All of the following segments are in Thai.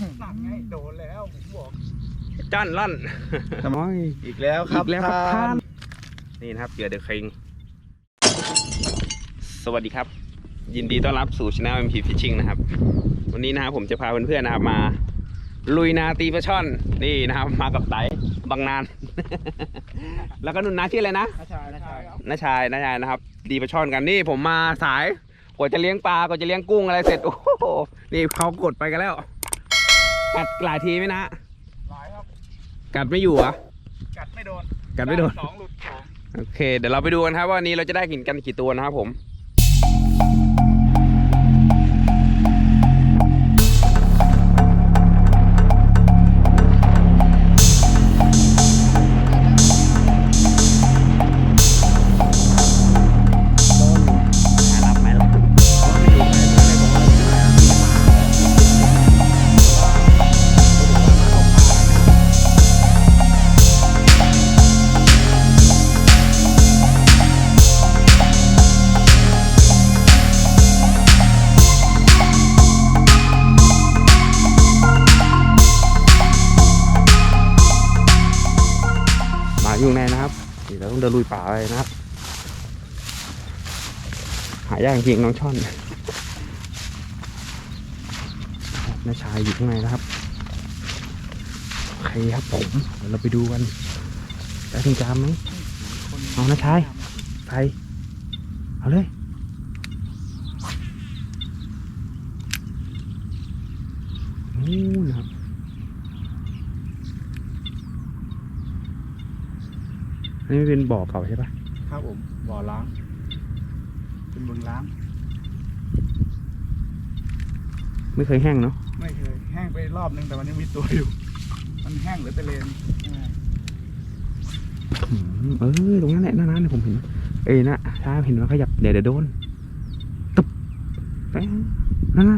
นั่นไงโดนแล้วผมบอกจ้านลั่นทำไมอีกแล้วครับอีกแล้วครับท่านนี่นะครับเหยื่อเดอะคิง สวัสดีครับ ยินดีต้อนรับสู่ช anel MP Fishing นะครับ วันนี้นะครับผมจะพาเพื่อนๆนะครับมา ลุยนาตีปลาช่อน นี่นะครับ มากับไตบางนาน แล้วก็นุ่นนาชื่ออะไรนะน้าชายน้าชายครับน้าชายน้าชายนะครับดีปลาช่อนกันนี่ผมมาสายกว่าจะเลี้ยงปลากว่าจะเลี้ยงกุ้งอะไรเสร็จโอ้โหนี่เขากดไปกันแล้ว กัดหลายทีไหมนะหลายครับ กัดไม่อยู่เหรอะ กัดไม่โดนกัดไม่โดน สองหลุดสอง โอเค เดี๋ยวเราไปดูกันครับว่าวันนี้เราจะได้กินกันกี่ตัวนะครับผม เดี๋ยวเราต้องเดินลุยป่าไปนะครับ หายากจริงน้องช่อนน้าชายอยู่ข้างในนะครับโอเคครับผมเดี๋ยวเราไปดูกันได้ถึงจามไหมเอานะชายไปเอาเลยนู่นะครับ อันนี้เป็นบ่อเก่าใช่ปะครับผมบ่อล้าง เป็นบึงล้าง ไม่เคยแห้งเนาะไม่เคยแห้งไปรอบนึงแต่มันยังมีตัวอยู่ มันแห้งหรือตะเลนอ่าอืมเออตรงนั้นแหละหน้านั้นเนี่ยผมเห็น เอ้ยนะถ้าเห็นว่าขยับเดี๋ยวเดี๋ยวโดนตึ๊บแป๊งนั่น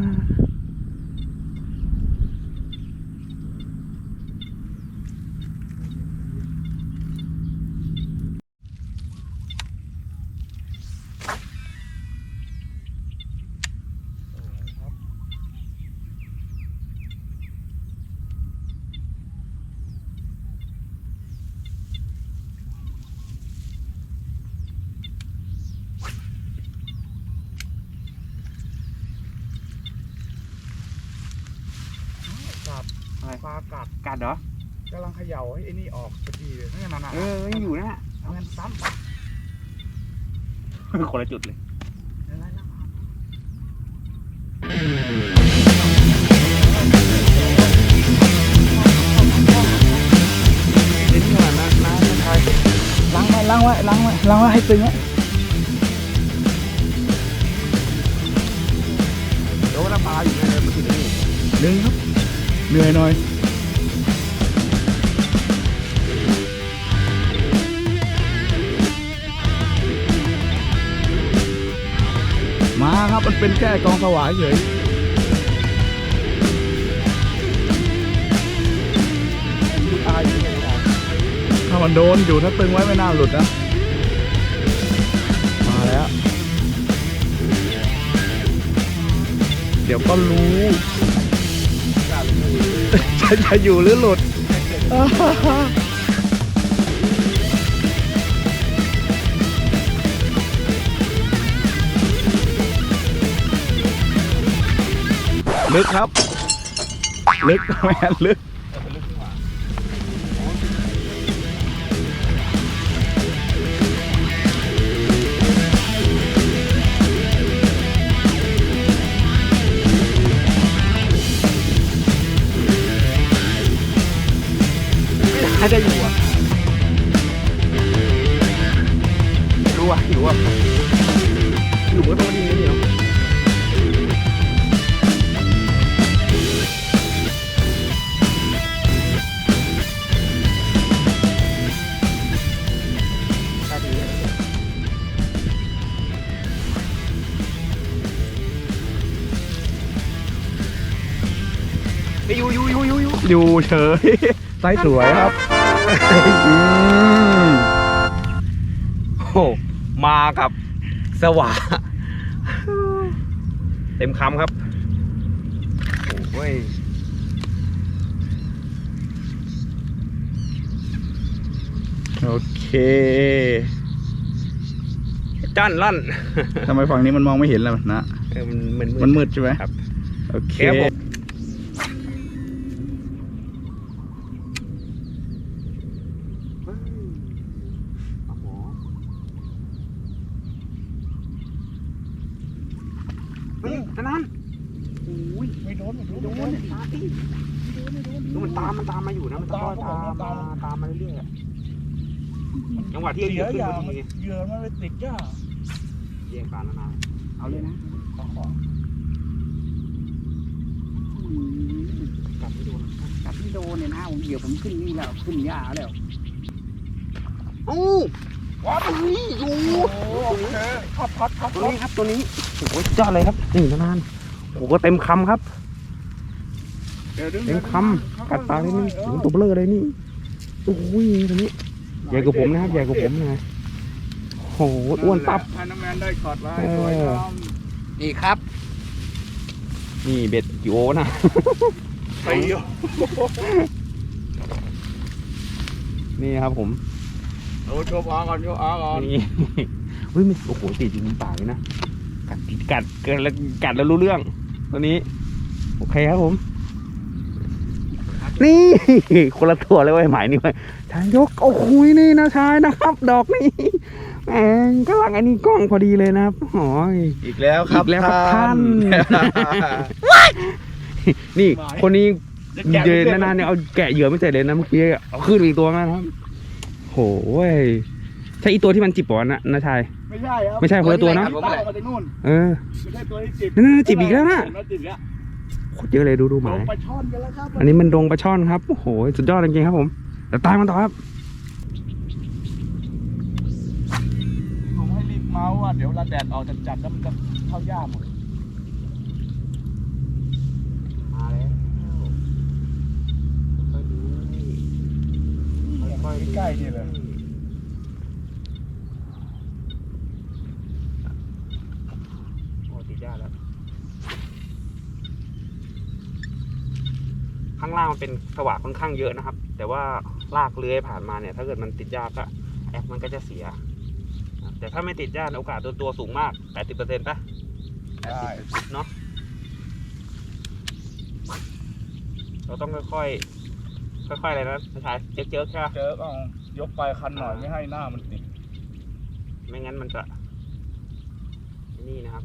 อะไรปลากัดกัดเหรอกำลังเขย่าให้ไอ้นี่ออกพอดีเลยนั่นน่ะเออยังอยู่นะเอาเงินซ้ำคนละจุดเลยอะไรนะเล่นก่อนนะนะนะชายล้างไว้ล้างไว้ล้างไว้ล้างไว้ให้ตึงไว้โดนปลาอยู่ในเลยมันคือนี่ดึงครับ เหนื่อยหน่อยมาครับมันเป็นแค่กองสวายเฉยถ้ามันโดนอยู่ถ้าตึงไว้ไม่น่าหลุดนะ มาแล้ว เดี๋ยวก็รู้ จะอยู่หรือหลุดลึกครับ ลึกแม่นลึก ให้ได้อยู่อะรู้อะอยู่อะอยู่ก็ต้องดีนิดเดียวอยู่อยู่อยู่อยู่อยู่อยู่เฉยไซส์สวยครับอืม โอ้โหมากับสว่า เต็มคำครับ โอ้ยโอเค จ้านลั่นทำไมฝั่งนี้มันมองไม่เห็นแล้วนะมันมืดใช่ไหมครับ โอเค นโดนมันตามมันตามมาอยู่นะ มันตามตามมาตามมาเรื่อยๆอะจังหวะที่เสีเหยื่ยอขึ้นยาพอมันดีเหยื่อมันไปติดหญ้าแยกกาแล้วนะเอาเลยนะขอขอกัดไม่โดนกับที่โดนเนี่ยนะผมเหยียบผมขึ้นนี่แล้วขึ้นหญ้าแล้วโอ้ว้าตรงนี้อยู่โอเคพัดพัดพัดตัวนี้ครับตัวนี้โอ้โหสุดยอดเลยครับนี่นานๆโอ้โหเต็มคำครับ เต็มคำกัดปลาเลยนี่โอ้โหตัวเบลอเลยนี่โอ้ยตัวนี้ใหญ่กว่าผมนะครับใหญ่กว่าผมนะโอ้โหอ้วนตับให้น้ำแมนได้ช็อตไว้เออสวยงามนี่ครับ นี่เบ็ดกี่โอนะไปเดียวนี่ครับผมโอ้โชว์อาก่อนโชว์อาก่อนนี่เฮ้ยมันโอ้โหติดอยู่ในปากเลยนะกัดติดกัดเกินแล้วกัดแล้วรู้เรื่อง ตัวนี้ โอเคครับผม นี่ คนละตัวเลยเว้ยหมายนี่เว้ยชายยกโอ้โหนี่นะชายนะครับ ดอกนี้แหมกำลังไอ้นี่กล้องพอดีเลยนะครับโอ้ยอีกแล้วครับอีกแล้วครับท่านท่านนี่ คนนี้จะแกะเดินไม่สร็จนานๆเนี่ยเอาแกะเหยื่อไม่เสร็จเลยนะเมื่อกี้เอาขึ้นไปอีกตัวแล้วนะครับโหยใช่อีตัวที่มันจิบปอนนะนะชาย ไม่ใช่ครับไม่ใช่คนละตัวเนอะผมเลยมาจากนู่นเออไม่ใช่ตัวที่จิบนั่นๆจิบอีกแล้วน่ะ คตรเยอะเลยดูดูหลมางยไปช่อนกันแล้วครับอันนี้มันดงปลาช่อนครับโอ้โหสุดยอดจริงๆครับผมเดี๋ยวตามมันต่อครับผมให้รีบเมาส์อะเดี๋ยวเวลาแดดออกจัดๆแล้วมันจะเข้าย่าหมดมาแล้วค่อยๆดูค่อยๆดูใกล้ๆนี่เลย โอ้ติดยากแล้ว ข้างล่าง มันเป็นสว่างค่อนข้างเยอะนะครับ แต่ว่าลากเลื้อยผ่านมาเนี่ย ถ้าเกิดมันติดยากก็แอปมันก็จะเสียนะครับแต่ถ้าไม่ติดยากโอกาสตัวตัวสูงมาก80%ป่ะได้80เนาะเราต้องค่อยๆ ค่อยๆอะไรนะชายเจ๊กๆใช่ไหมเจอก็เอายกไปคันหน่อยไม่ให้หน้ามันติด ไม่งั้นมันจะนี่นะครับ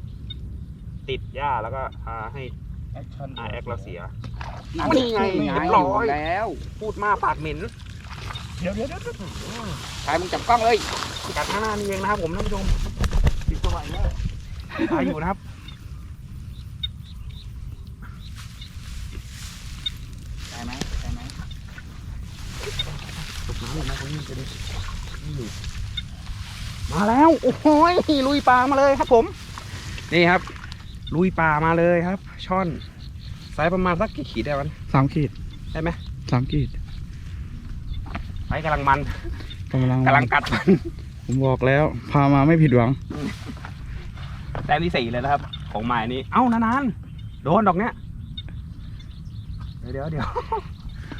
ติดหญ้าแล้วก็พาให้แอคชั่นอาแอคเราเสีย นี่ไงไงเรียบร้อยแล้ว พูดมากปากเหม็น เดี๋ยวเดี๋ยวเดี๋ยวชายมึงจับกล้องเลยกัดข้างหน้านี่เองนะครับผมท่านผู้ชมติดตัวอีกแล้วตายอยู่นะครับใช่ไหมใช่ไหมตกน้ำเลยนะตรงนี้จะได้นี่มาแล้ว โอ้โหยลุยปลามาเลยครับผม นี่ครับ ลุยปลามาเลยครับ ช่อน ไซส์ประมาณสักกี่ขีดได้มันสามขีดได้ไหมสามขีดไซส์กำลังมันกำลังกำลังกัดมัน ผมบอกแล้ว พามาไม่ผิดหวังแต้มที่สี่เลยนะครับ ของหมายนี้ เอ้านานๆโดนดอกเนี้ยเดี๋ยวเดี๋ยวเดี๋ยว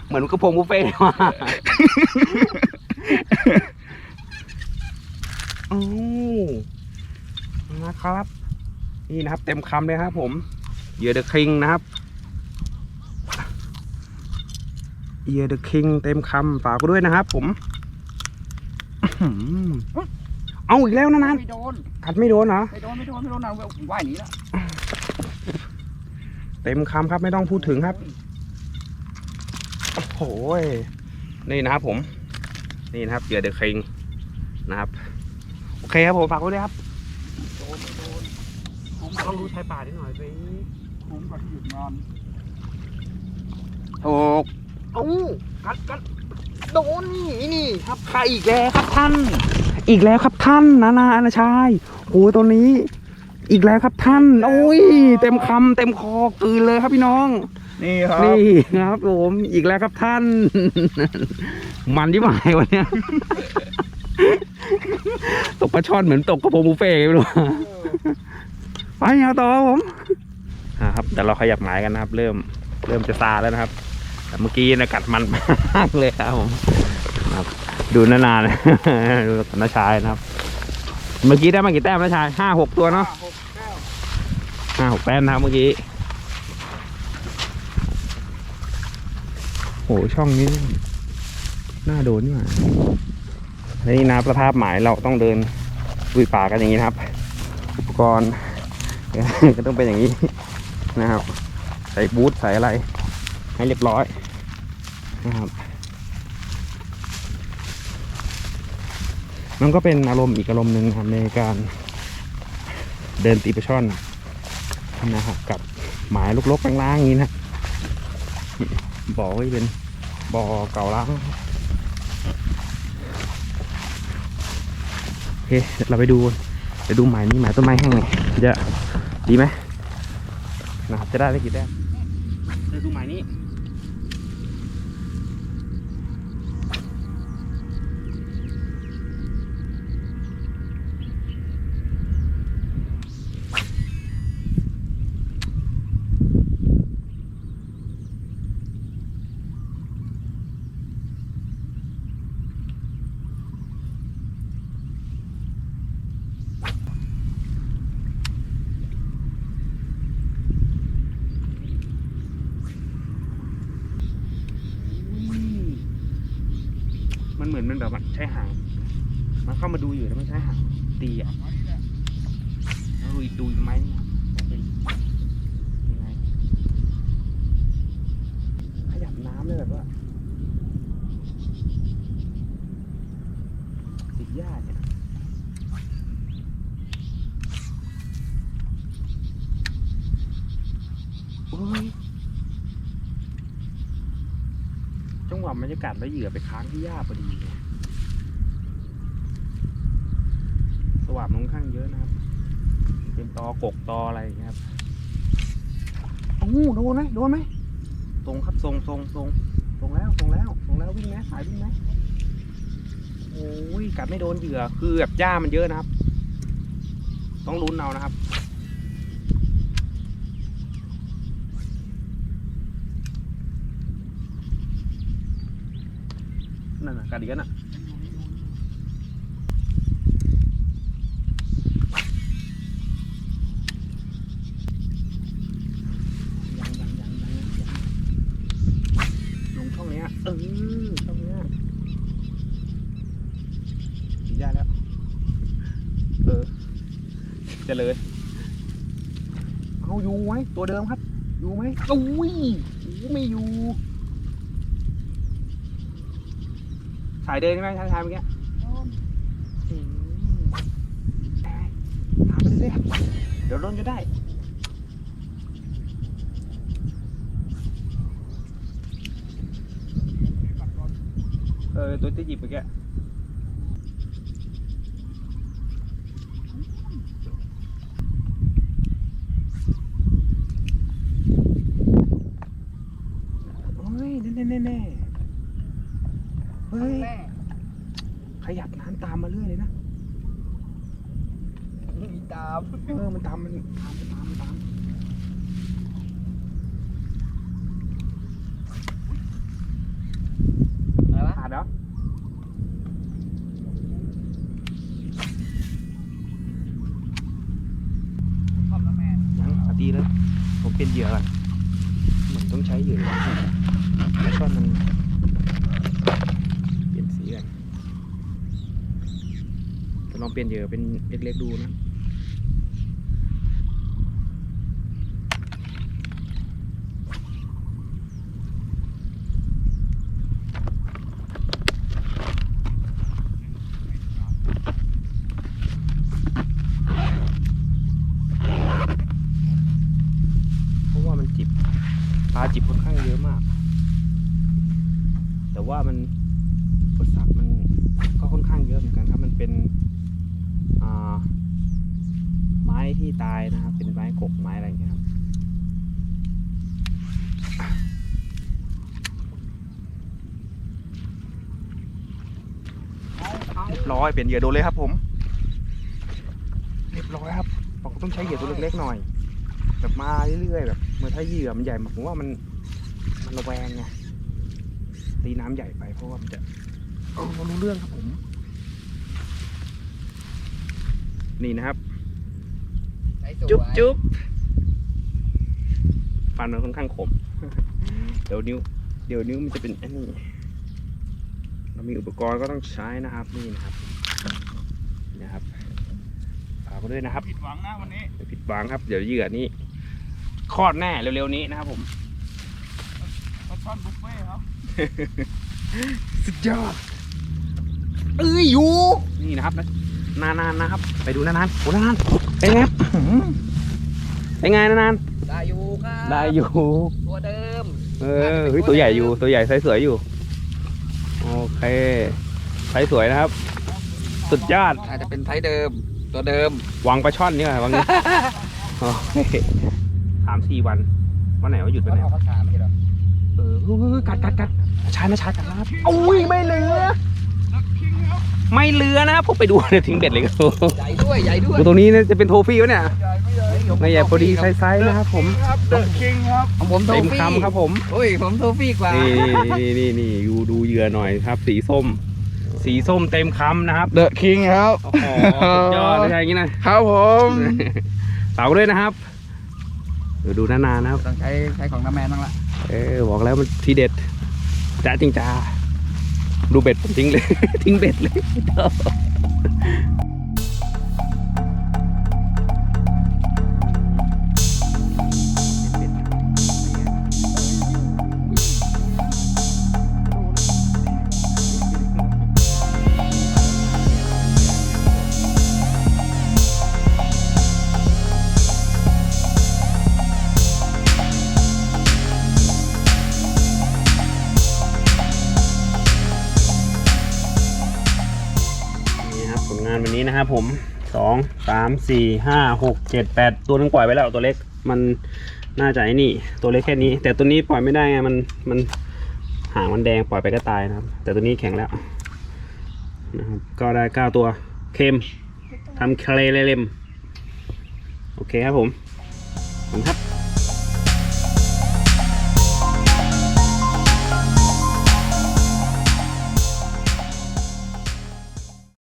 เหมือนกระโปรงบุฟเฟ่ต์ว่ะโอ้นะครับ นี่นะครับ เต็มคำเลยครับผมเหยื่อเดอะคิงนะครับ เหยื่อเดอะคิงเต็มคำฝากไว้ด้วยนะครับผมอื้อหือเอาอีกแล้วนานไม่โดนๆกัดไม่โดนเหรอไม่โดนไม่โดนไม่โดนเอาว่ายหนีแล้วเต็มคำครับไม่ต้องพูดถึงครับโอ้โหยนี่นะครับผม นี่นะครับเหยื่อเดอะคิงนะครับ โอเคครับผมฝากไว้ด้วยครับโดนโดนผมลองดูชายป่านิดหน่อยสิผมก่อนที่หยุดงานถูก เอ้ากัดกัดโดนนี่นี่ครับใครอีกแล้วครับท่าน อีกแล้วครับท่านนานาอนาชายโอ้ยตัวนี้ อีกแล้วครับท่าน โอ้ย เต็มคำเต็มคอกลืนเลยครับพี่น้อง นี่ครับนี่ครับผมอีกแล้วครับท่าน มันที่หมายวันเนี้ยตกปลาช่อนเหมือนตกกระโปรงบุฟเฟ่ต์ไม่รู้ไปเอาต่อครับผมอ่าครับแต่เราขยับหมายกันนะครับ เริ่มเริ่มจะซาแล้วนะครับ แต่เมื่อกี้นะกัดมันมากเลยครับผมครับดูนานๆดูกับน้าชายนะครับ เมื่อกี้ได้มากี่แต้มน้าชายห้าหกตัวเนาะห้าหกแต้มนะครับเมื่อกี้โหช่องนี้น่าโดนนี่หว่าแล้นี่นะสภาพหมายเราต้องเดินลุยป่ากันอย่างนี้นะครับ อุปกรณ์ก็ต้องเป็นอย่างนี้นะครับ ใส่บูทใส่อะไร ให้เรียบร้อย นะครับ มันก็เป็นอารมณ์อีกอารมณ์หนึ่งครับในการเดินตีปลาช่อนนะครับกับหมายลกๆล้างๆอย่างนี้นะบ่อก็จะเป็นบ่อเก่าล้างโอเคเดี๋ยวเราไปดูไปดูหมายนี้หมายต้นไม้แห้งหน่อยจะดีไหมนะครับจะได้ได้กี่แต้มไปดูหมายนี้ มันเหมือนมันแบบว่าใช้หางมันเข้ามาดูอยู่แล้วมันใช้หางตีอะแล้วดูดูไหมเนี่ยว่าเป็นยังไงขยับน้ำเลยแบบว่าติดหญ้าเนี่ยโอ้ย จังหวะบรรยา กาศแล้วเหยื่อไปค้างที่หญ้าพอดีเลยสว่างมันค่อนข้างเยอะนะครับ เป็นตอกกตออะไรอย่างเงี้ยครับโอ้โหโดนไหมโดนไหมตรงครับทรงทรงทรงตรงแล้วตรงแล้วตรงแล้ววิ่งไหมสายวิ่งไหมโอ้ยกัดไม่โดนเหยื่อคือแบบหญ้ามันเยอะนะครับ ต้องลุ้นเอานะครับ นั่นน่ะกัดอีกแล้วน่ะยังยังยังยังยังลงช่องเนี้ยเออช่องเนี้ยสีได้แล้ว เออเจะเลยเอาอยู่ไหมตัวเดิมครับ อยู่ไหมอุ้ยโอ้ไม่อยู่ สายเดินใช่ไหมชายชายเมื่อกี้อืมได้ตามไปเรื่อยๆเดี๋ยวล้นจะได้เออตัวที่หยิบเมื่อกี้โอ้ยแน่แน่แน่ๆเฮ้ย แม่ ขยับน้ำตามมาเรื่อยเลยนะ มีตาม เออ มันตาม มันตามมันตามมันตาม อะไรวะ ขาดเหรอ ทอมแล้วแม่ ยังอาตีเลย ผม เป็นเหยื่อก่อนเหมือนต้องใช้เหยื่อแล้วก็มันเปลี่ยนสีกันจะลองเปลี่ยนเหยื่อเป็นเล็กๆดูนะ เพราะว่ามันจิบปลาจิบค่อนข้างเยอะมาก แต่ว่ามันอุปสรรคมันก็ค่อนข้างเยอะเหมือนกันครับ มันเป็นอ่าไม้ที่ตายนะครับ เป็นไม้กกไม้อะไรอย่างเงี้ยครับ เอาเอาเรียบร้อยเปลี่ยนเหยื่อโดนเลยครับผม เรียบร้อยครับผมต้องใช้เหยื่อตัวเล็กๆหน่อย แบบมาเรื่อยๆแบบเมื่อถ้าเหยื่อมันใหญ่มากผมว่ามันมันระแวงไงตีน้ำใหญ่ไปเพราะว่ามันจะโอ้รู้เรื่องครับผม นี่นะครับจุ๊บจุ๊บฟันมันค่อนข้างขมเดี๋ยวนิ้ว เดี๋ยวนิ้วมันจะเป็นอันนี้เรามีอุปกรณ์ก็ต้องใช้นะครับนี่นะครับ นี่นะครับฝากไว้ด้วยนะครับผิดหวังนะวันนี้อย่าผิดหวังครับ เดี๋ยวเหยื่อนี้คลอดแน่เร็วๆนี้นะครับผมปลาช่อนบุฟเฟ่ต์ครับสุดยอดเอ้ยอยู่นี่นะครับนะนานๆนะครับ ไปดูนานๆโอ้นานๆเป็นไงครับอื้อหือเป็นไงนานได้อยู่ครับๆได้อยู่ตัวเดิมเออเฮ้ยตัวใหญ่อยู่ตัวใหญ่ไซส์สวยอยู่โอเคไซส์สวยนะครับ สุดยอด อาจจะเป็นไทยเดิมตัวเดิม วางปลาช่อนนี่ว่ะวางนี้ โอเคสามสี่วันวันไหนว่าหยุดวันไหนเอาภาษาไม่ใช่เหรอเออเฮ้ยกัดกัดกัดชายนะชายกัดนะครับอุ้ยไม่เหลือ ไม่เหลือนะผมไปดูเนี่ยทิ้งเบ็ดเลยครับใหญ่ด้วยใหญ่ด้วยตรงนี้เนี่ยจะเป็นโทฟี่วะเนี่ยใหญ่ไม่ใหญ่ไม่ใหญ่พอดีไซส์ๆนะครับผมครับเดอะคิงครับของผมโทเต็มฟี่คำครับผม โอ้ยผมโทฟี่กว่านี่นี่นี่นี่ดูดูเหยื่อหน่อยครับ สีส้ม สีส้มเต็มคำนะครับเดอะคิงครับโอ้โหสุดยอดไม่ใช่อย่างนี้นะครับผมฝากไว้ด้วยนะครับเดี๋ยวดูนานๆนะครับต้องใช้ใช้ของน้ำแมนบ้างละเออบอกแล้วมันทีเด็ดจ้าจริงจ้าดูเบ็ดผมทิ้งเลย ทิ้งเบ็ดเลยานวันนี้นะครับผมสองสามสี่ห้าหกเจ็ดแปดตัวนึงปล่อยไปแล้วตัวเล็กมันน่าจะไอ้นี่ ตัวเล็กแค่นี้ แต่ตัวนี้ปล่อยไม่ได้ไงมันมันหางมันแดงปล่อยไปก็ตายนะครับ แต่ตัวนี้แข็งแล้วนะครับก็ได้เก้าตัวเค็มทำเคลเลเลมโอเคครับผมขอบคุณครับ